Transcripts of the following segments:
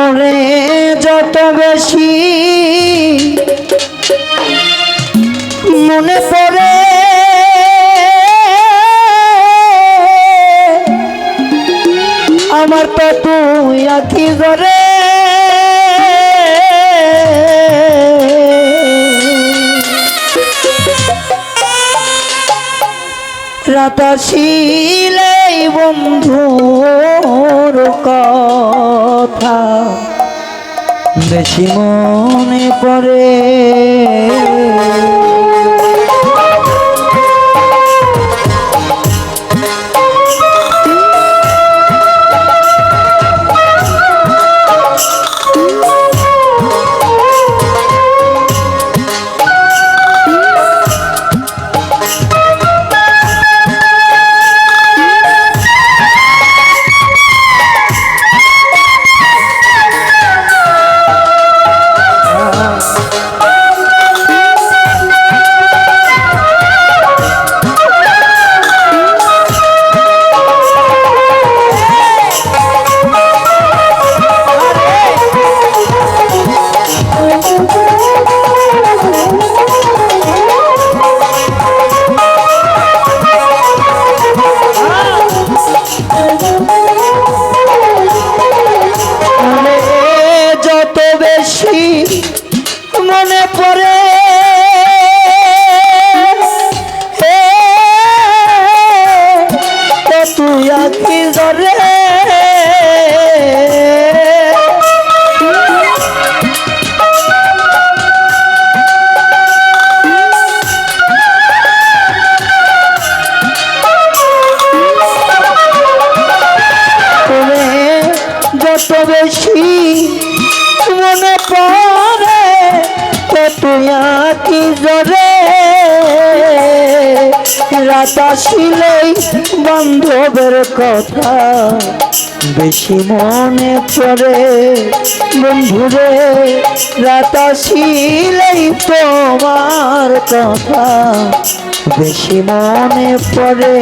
ওরে যত বেশি মনে পড়ে আমার তো তুই আখি ধরে। রাতাশিলেই বেশি মনে পড়ে। যত বেশি মনে পড়ে তো তুই আঁকি জরে রাত আসিলেই বান্ধবের কথা বেশি মনে পড়ে। বন্ধুরে, রাত আসিলেই তোমার কথা বেশি মনে পড়ে।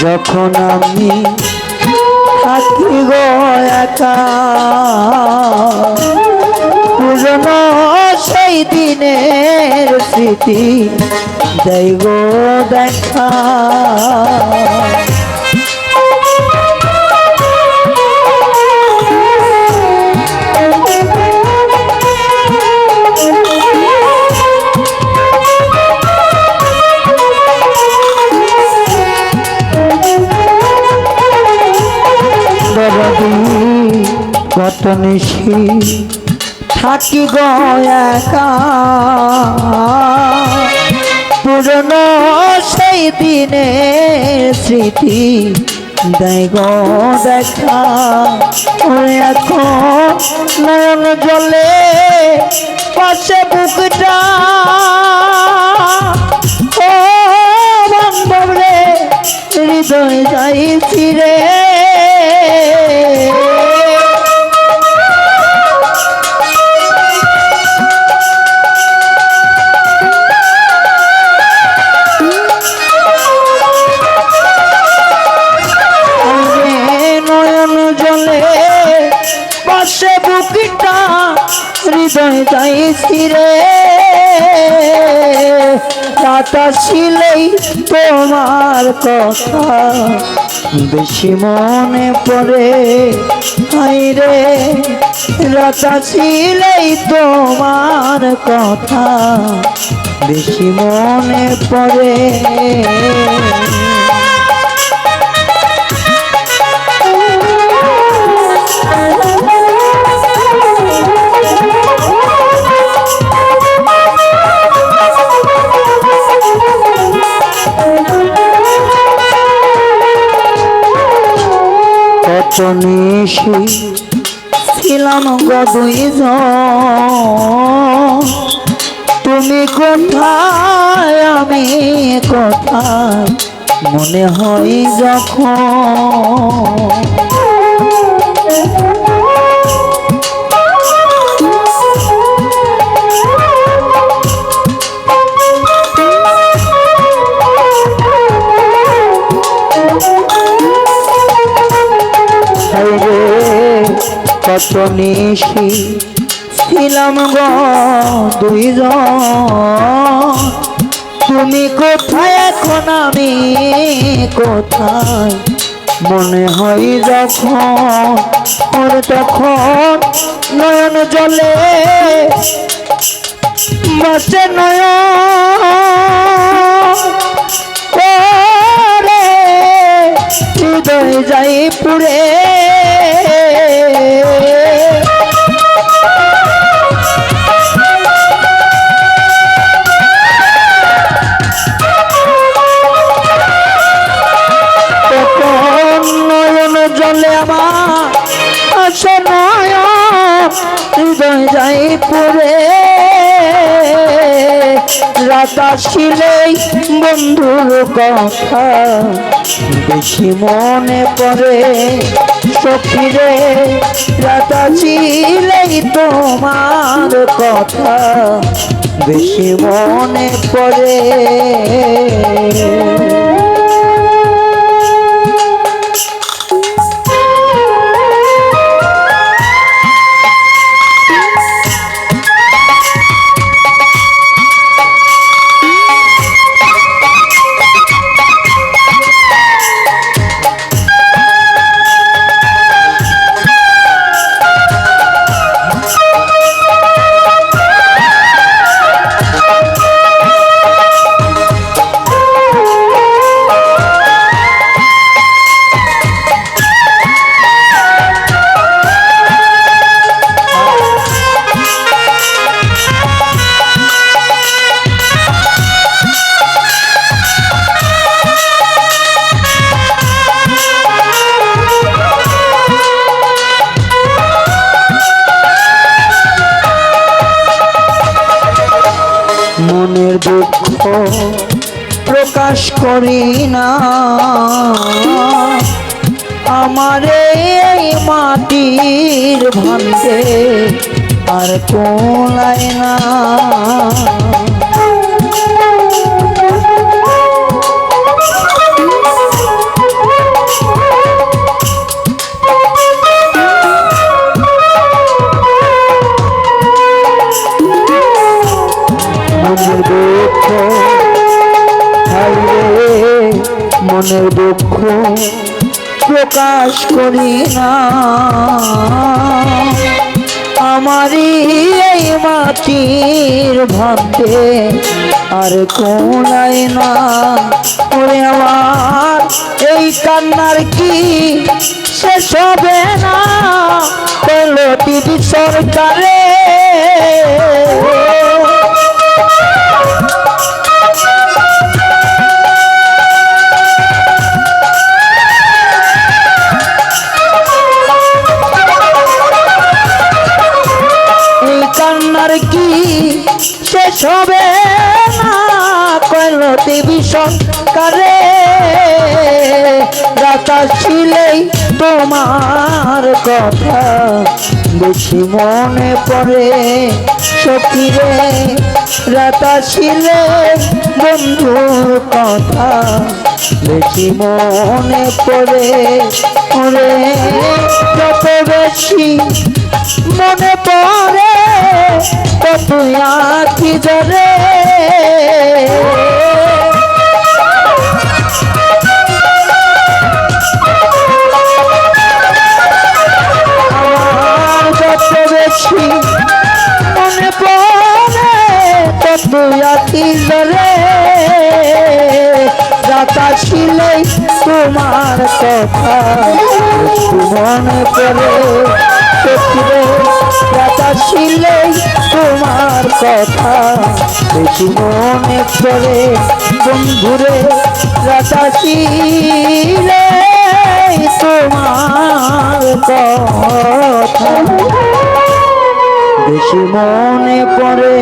যখন আমি থাকি গো একা পুরনো সেই দিনের স্মৃতি দেয় দেখা। নিশি থাকি গো একা। পুরনো সেই দিনের স্মৃতি দেয় দেখা। এখন নয়ন জলে পাশে বুকটা। ও বান্ধব রে হৃদয় যাই ফিরে বুকটা হৃদয় যাইছি রে। রাতা ছিলেই তোমার কথা। বেশি মনে পড়ে রে। রাতা ছিলেই তোমার কথা। বেশি মনে পড়ে। নিশি ছিলাম গদুই তুমি কোথায় আমি কোথায়? মনে হয় যখন কত নিশি ছিলাম গো তুমি কোথায়, এখন আমি কোথায়? মনে হয় যখন তখন নয়ন জলে বাসে ওরে, হৃদয় যাই পুরে নয়ন হৃদয় যাই পুরে রাত আসিলেই বন্ধুর কথা বেশি মনে পড়ে। সখিরে, রাত আসিলেই তোমার কথা বেশি মনে পড়ে। মনের দুঃখ প্রকাশ করি না। আমার এই মাটির ভান্তে আর কোলায় না। প্রকাশ করি না। আমারই এই মাটির ভাবতে আর কোনায় না। ওরে আমার, এই কান্নার কি শেষ হবে না? সরকারে কয়লতি ভীষণ কারে রাতা ছিলেই তোমার কথা। বেশি মনে পড়ে সখীরে রাতা ছিলে বন্ধুর কথা। বেশি মনে পড়ে ওরে যত বেশি মনে পড়ে আখি জরে আমার আখি জরে রাতা ছিলেই তোমার কথা। মনে পড়ে সত্যি রাতা ছিলেই তোমার কথা। বেশি মনে পড়ে বন্ধুরে রাতা ছিলে তোমার কথা। বেশি মনে পড়ে।